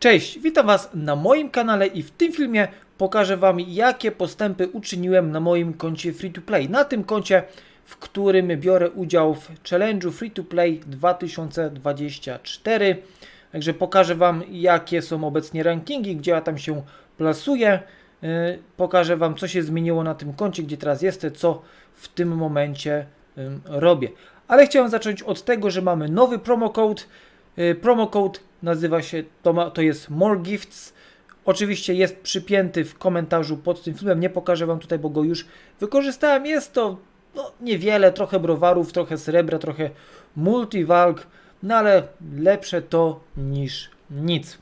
Cześć, witam Was na moim kanale i w tym filmie pokażę Wam jakie postępy uczyniłem na moim koncie Free to Play. Na tym koncie, w którym biorę udział w challenge'u Free to Play 2024. Także pokażę Wam jakie są obecnie rankingi, gdzie ja tam się plasuję. Yy, Pokażę Wam co się zmieniło na tym koncie, gdzie teraz jestem, co w tym momencie robię. Ale chciałem zacząć od tego, że mamy nowy promo code. Nazywa się, to, ma, to jest More Gifts. Oczywiście jest przypięty w komentarzu pod tym filmem. Nie pokażę Wam tutaj, bo go już wykorzystałem. Jest to no, niewiele, trochę browarów, trochę srebra, trochę multivalk, no ale lepsze to niż nic.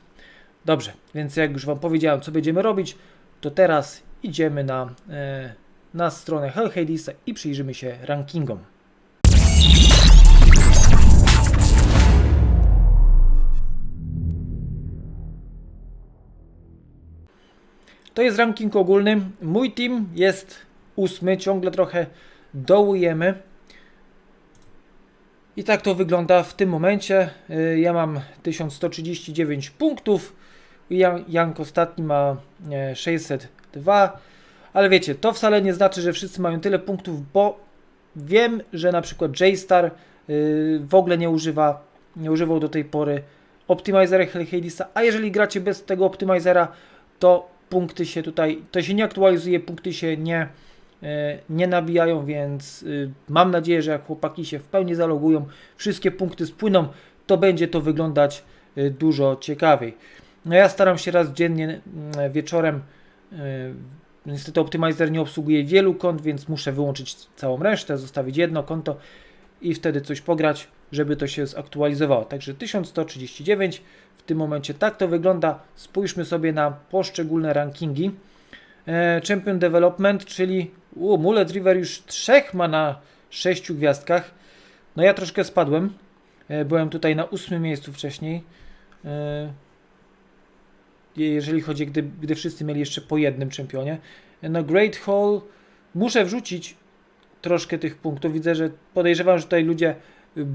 Dobrze, więc jak już Wam powiedziałem, co będziemy robić, to teraz idziemy na, e, na stronę Hell Hadesa i przyjrzymy się rankingom. To jest ranking ogólny. Mój team jest ósmy, ciągle trochę dołujemy. I tak to wygląda w tym momencie. Y, Ja mam 1139 punktów. Jan, Jank ostatni ma e, 602. Ale wiecie, to wcale nie znaczy, że wszyscy mają tyle punktów, bo wiem, że na przykład J-Star y, w ogóle nie używa, nie używał do tej pory optimizera Hadesa, a jeżeli gracie bez tego optimizera, to punkty się tutaj, to się nie aktualizuje, punkty się nie, e, nie nabijają, więc y, mam nadzieję, że jak chłopaki się w pełni zalogują, wszystkie punkty spłyną, to będzie to wyglądać y, dużo ciekawiej. No ja staram się raz dziennie mm, wieczorem, y, niestety Optimizer nie obsługuje wielu kont, więc muszę wyłączyć całą resztę, zostawić jedno konto i wtedy coś pograć, żeby to się zaktualizowało. Także 1139 w tym momencie tak to wygląda. Spójrzmy sobie na poszczególne rankingi. E, Champion Development, czyli u, Mullet River już trzech ma na sześciu gwiazdkach. No ja troszkę spadłem. E, Byłem tutaj na ósmym miejscu wcześniej. E, Jeżeli chodzi, gdy, gdy wszyscy mieli jeszcze po jednym czempionie. Na Great Hall muszę wrzucić troszkę tych punktów. Widzę, że podejrzewam, że tutaj ludzie y,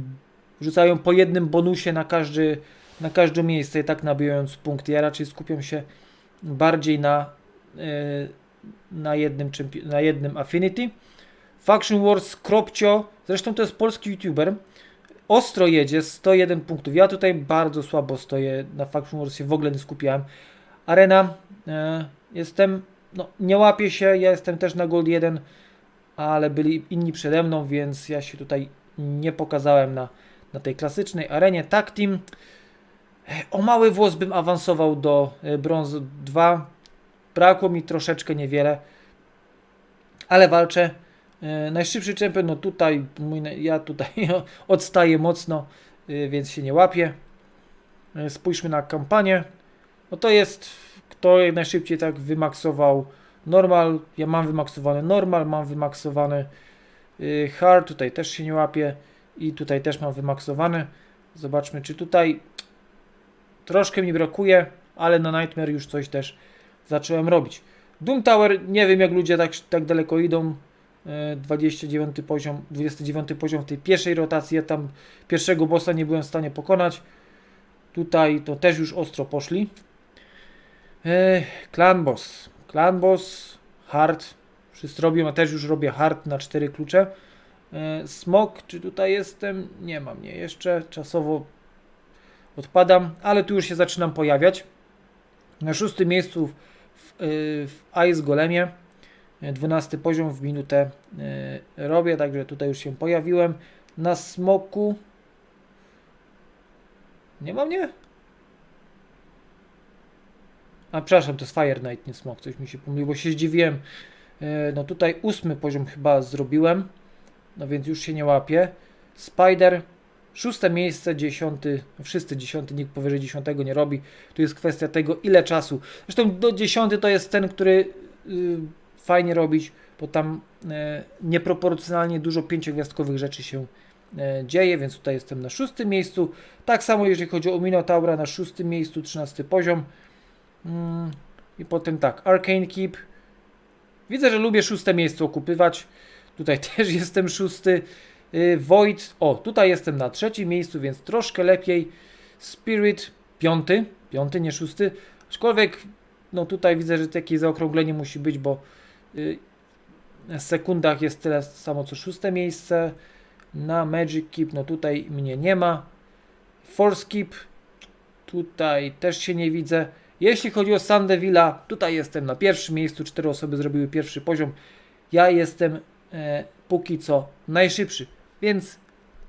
rzucają po jednym bonusie na każdy, na każde miejsce i tak nabijając punkty. Ja raczej skupiam się bardziej na, y, na, jednym, na jednym Affinity. Faction Wars Kropcio, zresztą to jest polski youtuber, ostro jedzie, 101 punktów. Ja tutaj bardzo słabo stoję, na Faction Wars się w ogóle nie skupiałem. Arena, y, jestem, no nie łapię się, ja jestem też na Gold 1, ale byli inni przede mną, więc ja się tutaj nie pokazałem na, na tej klasycznej arenie. Tag Team, o mały włos bym awansował do e, brązu 2. Brakło mi troszeczkę niewiele, ale walczę. E, Najszybszy czempion, no tutaj, mój, ja tutaj odstaję mocno, e, więc się nie łapię. Spójrzmy na kampanię. No to jest, kto jak najszybciej tak wymaksował normal. Ja mam wymaksowany normal, mam wymaksowany hard, tutaj też się nie łapie i tutaj też mam wymaksowany. Zobaczmy, czy tutaj troszkę mi brakuje, ale na Nightmare już coś też zacząłem robić. Doom Tower, nie wiem jak ludzie tak, tak daleko idą. Y, 29 poziom, 29 poziom w tej pierwszej rotacji. Ja tam pierwszego bossa nie byłem w stanie pokonać. Tutaj to też już ostro poszli. E, Clan Boss. Clan Boss, Hard. Wszyscy robią, a też już robię Hard na cztery klucze. E, Smok, czy tutaj jestem? Nie mam, nie. Jeszcze czasowo odpadam, ale tu już się zaczynam pojawiać. Na szóstym miejscu w, w, e, Ice Golemie. E, 12 poziom w minutę e, robię, także tutaj już się pojawiłem. Na Smoku. Nie mam, nie? A przepraszam, to jest Fire Knight, nie Smok, coś mi się pomyliło, się zdziwiłem. E, No tutaj ósmy poziom chyba zrobiłem, no więc już się nie łapię. Spider, szóste miejsce, dziesiąty, wszyscy dziesiąty, nikt powyżej dziesiątego nie robi. Tu jest kwestia tego, ile czasu. Zresztą do dziesiąty to jest ten, który y, fajnie robić, bo tam e, nieproporcjonalnie dużo pięciogwiazdkowych rzeczy się e, dzieje, więc tutaj jestem na szóstym miejscu. Tak samo jeżeli chodzi o Minotaura, na szóstym miejscu, trzynasty poziom. Mm, I potem tak, Arcane Keep. Widzę, że lubię szóste miejsce okupywać. Tutaj też jestem szósty. Y, Void. O, tutaj jestem na trzecim miejscu, więc troszkę lepiej. Spirit piąty. piąty, nie szósty. Aczkolwiek, no tutaj widzę, że takie zaokrąglenie musi być, bo y, w sekundach jest tyle samo co szóste miejsce. Na Magic Keep, no tutaj mnie nie ma. Force Keep, tutaj też się nie widzę. Jeśli chodzi o Sandevilla, tutaj jestem na pierwszym miejscu. Cztery osoby zrobiły pierwszy poziom. Ja jestem e, póki co najszybszy, więc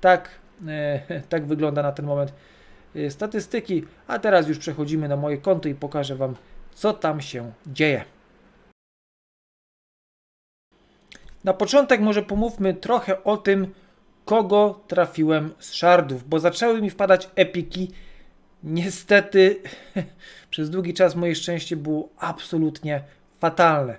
tak, e, tak wygląda na ten moment e, statystyki. A teraz już przechodzimy na moje konto i pokażę Wam, co tam się dzieje. Na początek może pomówmy trochę o tym, kogo trafiłem z shardów, bo zaczęły mi wpadać epiki. Niestety przez długi czas moje szczęście było absolutnie fatalne.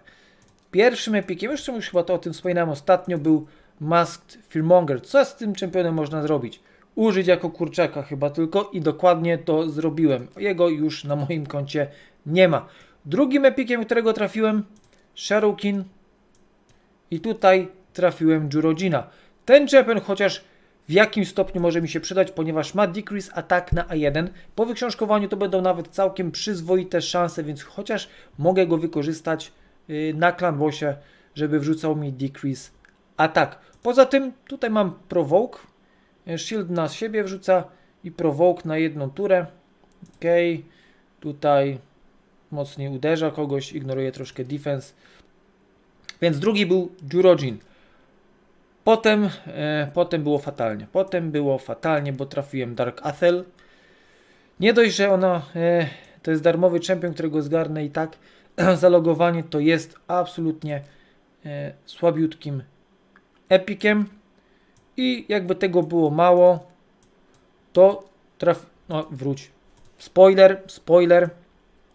Pierwszym epikiem, już chyba to o tym wspominałem ostatnio, był Masked Filmonger. Co z tym czempionem można zrobić? Użyć jako kurczaka chyba tylko i dokładnie to zrobiłem. Jego już na moim koncie nie ma. Drugim epikiem, którego trafiłem, Sharukin i tutaj trafiłem Jurodzina. Ten czempion chociaż w jakim stopniu może mi się przydać, ponieważ ma decrease atak na A1. Po wyksiążkowaniu to będą nawet całkiem przyzwoite szanse, więc chociaż mogę go wykorzystać na clanbossie, żeby wrzucał mi decrease atak. Poza tym tutaj mam provoke, yy, shield na siebie wrzuca i provoke na jedną turę. Ok, tutaj mocniej uderza kogoś, ignoruje troszkę defense. Więc drugi był Jurojin. Potem, e, potem było fatalnie. Potem było fatalnie, bo trafiłem Dark Athel. Nie dość, że ona e, to jest darmowy czempion, którego zgarnę i tak zalogowanie to jest absolutnie e, słabiutkim epikiem. I jakby tego było mało, to traf... No, wróć. Spoiler, spoiler.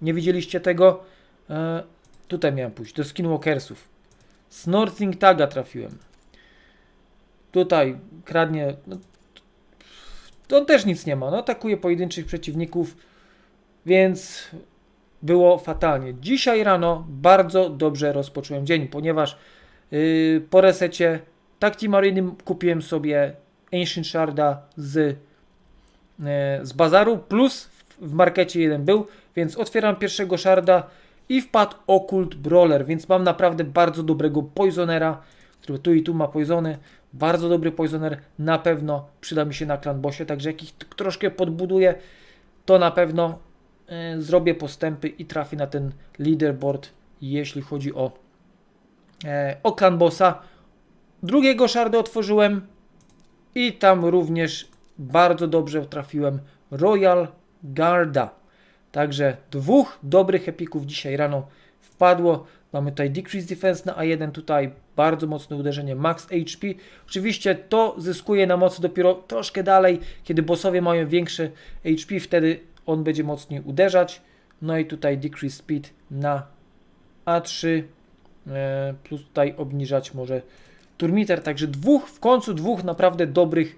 Nie widzieliście tego? E, tutaj miałem pójść, do Skinwalkersów. Snorting Taga trafiłem. Tutaj kradnie. No, on też nic nie ma. No, atakuje pojedynczych przeciwników, więc było fatalnie. Dzisiaj rano bardzo dobrze rozpocząłem dzień, ponieważ yy, po resecie Takti Marynym kupiłem sobie Ancient Sharda z, yy, z bazaru, plus w, w markecie jeden był, więc otwieram pierwszego Sharda i wpadł Occult Brawler, więc mam naprawdę bardzo dobrego Poisonera, który tu i tu ma Poisony. Bardzo dobry Poisoner, na pewno przyda mi się na Clan Bossie, także jak ich troszkę podbuduję, to na pewno zrobię postępy i trafię na ten leaderboard, jeśli chodzi o, e, o Clan Bossa. Drugiego szardę otworzyłem i tam również bardzo dobrze trafiłem Royal Garda. Także dwóch dobrych epików dzisiaj rano wpadło. Mamy tutaj Decrease Defense na A1, tutaj bardzo mocne uderzenie, max HP. Oczywiście to zyskuje na mocy dopiero troszkę dalej, kiedy bossowie mają większe HP, wtedy on będzie mocniej uderzać. No i tutaj Decrease Speed na A3, e, plus tutaj obniżać może turmiter. Także dwóch, w końcu dwóch naprawdę dobrych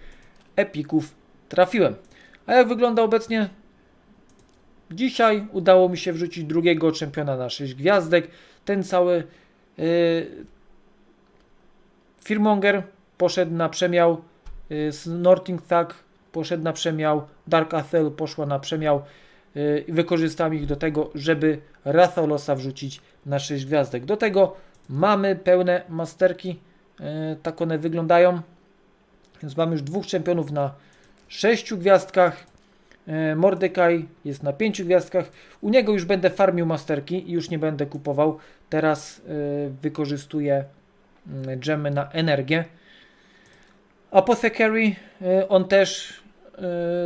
epików trafiłem. A jak wygląda obecnie Dzisiaj udało mi się wrzucić drugiego czempiona na 6 gwiazdek. Ten cały yy, Firmonger poszedł na przemiał, yy, Snorting Thug poszedł na przemiał, Dark Athel poszła na przemiał. Yy, wykorzystałem ich do tego, żeby Ratholosa wrzucić na 6 gwiazdek. Do tego mamy pełne masterki, yy, tak one wyglądają. Więc mamy już dwóch czempionów na 6 gwiazdkach. E, Mordekaj jest na 5 gwiazdkach. U niego już będę farmił masterki i już nie będę kupował. Teraz y, wykorzystuję y, gemy na energię. Apothecary, y, on też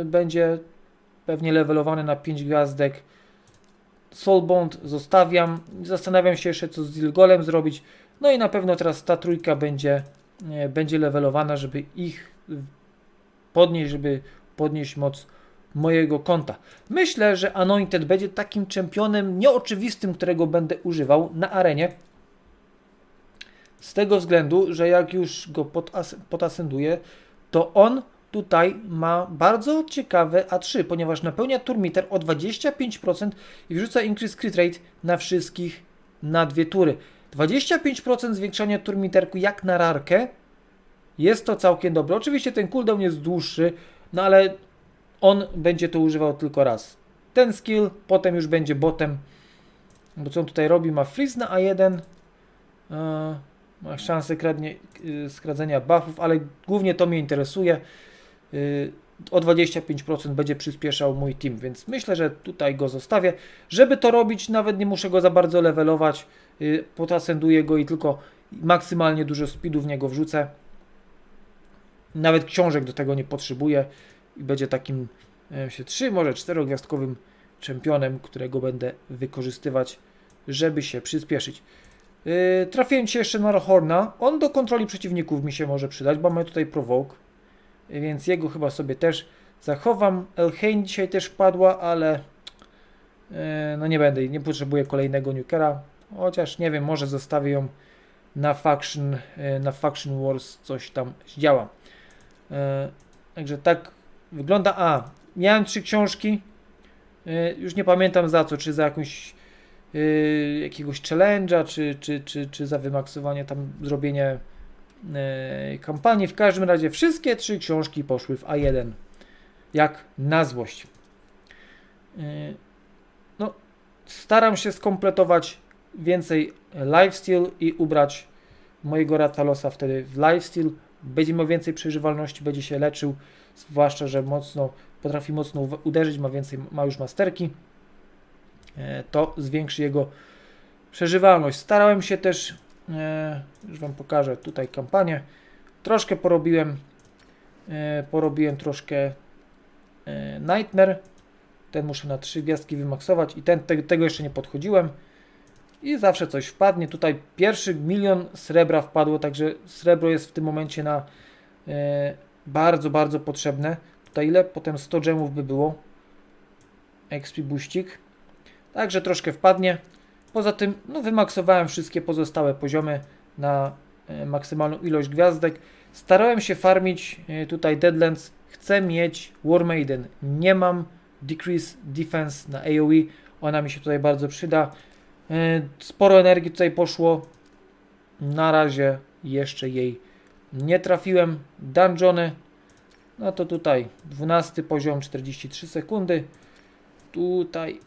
będzie pewnie levelowany na 5 gwiazdek. Soulbond zostawiam. Zastanawiam się jeszcze co z Zilgolem zrobić. No i na pewno teraz ta trójka będzie, będzie levelowana, żeby ich podnieść, żeby podnieść moc mojego konta. Myślę, że Anointed będzie takim czempionem nieoczywistym, którego będę używał na arenie. Z tego względu, że jak już go potas to on tutaj ma bardzo ciekawe A3, ponieważ napełnia turmiter o 25% i wrzuca increase crit rate na wszystkich na dwie tury. 25% zwiększania turmiterku jak na rarkę jest to całkiem dobre. Oczywiście ten cooldown jest dłuższy, no ale on będzie to używał tylko raz. ten skill, potem już będzie botem. Bo co on tutaj robi? Ma freeze na A1. e, Ma szansę kradnie, y, skradzenia buffów, ale głównie to mnie interesuje. Y, O 25% będzie przyspieszał mój team, więc myślę, że tutaj go zostawię. Żeby to robić, nawet nie muszę go za bardzo levelować. Y, Potasenduję go i tylko maksymalnie dużo speedu w niego wrzucę. Nawet książek do tego nie potrzebuję i będzie takim e, się trzy, może czterogwiazdkowym czempionem, którego będę wykorzystywać, żeby się przyspieszyć. Yy, trafiłem się jeszcze na Rohorna. On do kontroli przeciwników mi się może przydać, bo mamy tutaj Provoke, yy, więc jego chyba sobie też zachowam. Elhain dzisiaj też padła, ale yy, no nie będę, nie potrzebuję kolejnego Nukera, chociaż nie wiem, może zostawię ją na Faction, yy, na Faction Wars, coś tam zdziała. Yy, także tak wygląda. A, miałem trzy książki, już nie pamiętam za co, czy za jakąś jakiegoś challenge'a, czy, czy, czy, czy za wymaksowanie tam zrobienie yy, kampanii. W każdym razie wszystkie trzy książki poszły w A1. Jak na złość. Yy, no, staram się skompletować więcej lifesteal i ubrać mojego Ratalosa wtedy w lifesteal. Będzie miał więcej przeżywalności, będzie się leczył, zwłaszcza, że mocno potrafi mocno uderzyć, ma więcej, ma już masterki e, to zwiększy jego przeżywalność. Starałem się też, e, już Wam pokażę tutaj kampanię, troszkę porobiłem, e, porobiłem troszkę e, Nightmare, ten muszę na trzy gwiazdki wymaksować i ten, te, tego jeszcze nie podchodziłem i zawsze coś wpadnie. Tutaj pierwszy milion srebra wpadło, także srebro jest w tym momencie na e, bardzo, bardzo potrzebne. Tutaj ile? Potem 100 gemów by było. XP buścik. Także troszkę wpadnie. Poza tym no, wymaksowałem wszystkie pozostałe poziomy na e, maksymalną ilość gwiazdek. Starałem się farmić e, tutaj Deadlands. Chcę mieć War Maiden. Nie mam Decrease Defense na AoE. Ona mi się tutaj bardzo przyda. E, Sporo energii tutaj poszło. Na razie jeszcze jej nie trafiłem. Dungeony. No to tutaj 12 poziom 43 sekundy. Tutaj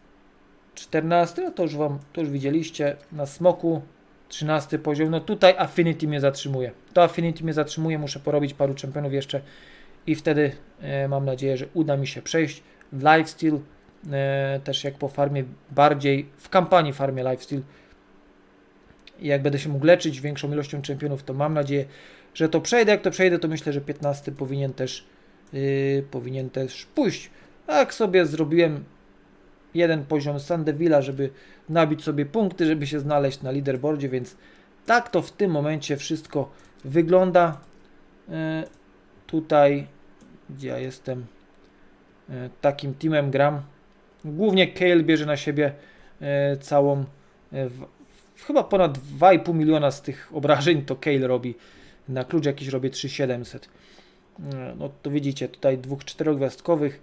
14, no to już wam, to już widzieliście na smoku. 13 poziom, no tutaj Affinity mnie zatrzymuje. To Affinity mnie zatrzymuje, muszę porobić paru czempionów jeszcze i wtedy e, mam nadzieję, że uda mi się przejść Lifesteal. E, też jak po farmie, bardziej w kampanii farmie Lifesteal. Jak będę się mógł leczyć większą ilością czempionów, to mam nadzieję, że to przejdę. Jak to przejdę, to myślę, że 15 powinien też, yy, powinien też pójść. Tak sobie zrobiłem jeden poziom Sandevilla, żeby nabić sobie punkty, żeby się znaleźć na leaderboardzie, więc tak to w tym momencie wszystko wygląda. E, tutaj, gdzie ja jestem, e, takim teamem gram. Głównie Kale bierze na siebie e, całą, chyba ponad 2,5 miliona z tych obrażeń to Kale robi. Na klucz jakiś robię 3700. E, No to widzicie, tutaj dwóch czterogwiazdkowych.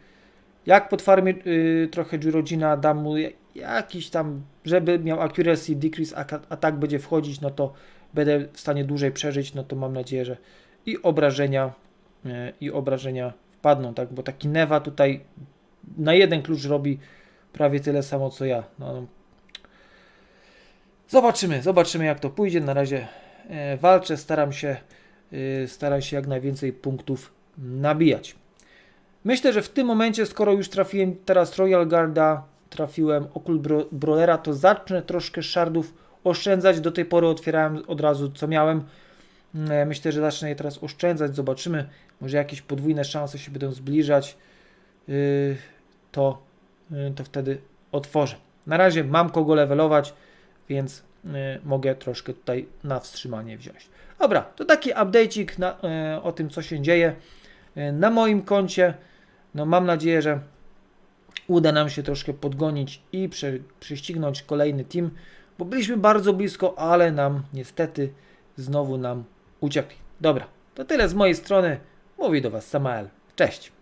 Jak pod farmie y, trochę Jurodzina dam mu ja- jakiś tam, żeby miał accuracy, decrease, a, a tak będzie wchodzić, no to będę w stanie dłużej przeżyć, no to mam nadzieję, że i obrażenia, y, i obrażenia wpadną, tak, bo taki Neva tutaj na jeden klucz robi prawie tyle samo co ja. No, zobaczymy, zobaczymy jak to pójdzie. Na razie e, walczę, staram się, y, staram się jak najwięcej punktów nabijać. Myślę, że w tym momencie, skoro już trafiłem teraz Royal Guarda, trafiłem Occult Bro- Brawlera, to zacznę troszkę shardów oszczędzać. Do tej pory otwierałem od razu co miałem. Mm, Myślę, że zacznę je teraz oszczędzać. Zobaczymy. Może jakieś podwójne szanse się będą zbliżać. Yy, To, yy, to wtedy otworzę. Na razie mam kogo levelować, więc yy, mogę troszkę tutaj na wstrzymanie wziąć. Dobra, to taki update'ik o tym, co się dzieje na moim koncie. No mam nadzieję, że uda nam się troszkę podgonić i prze, prześcignąć kolejny team, bo byliśmy bardzo blisko, ale nam niestety znowu nam uciekli. Dobra, to tyle z mojej strony. Mówi do Was Samael. Cześć.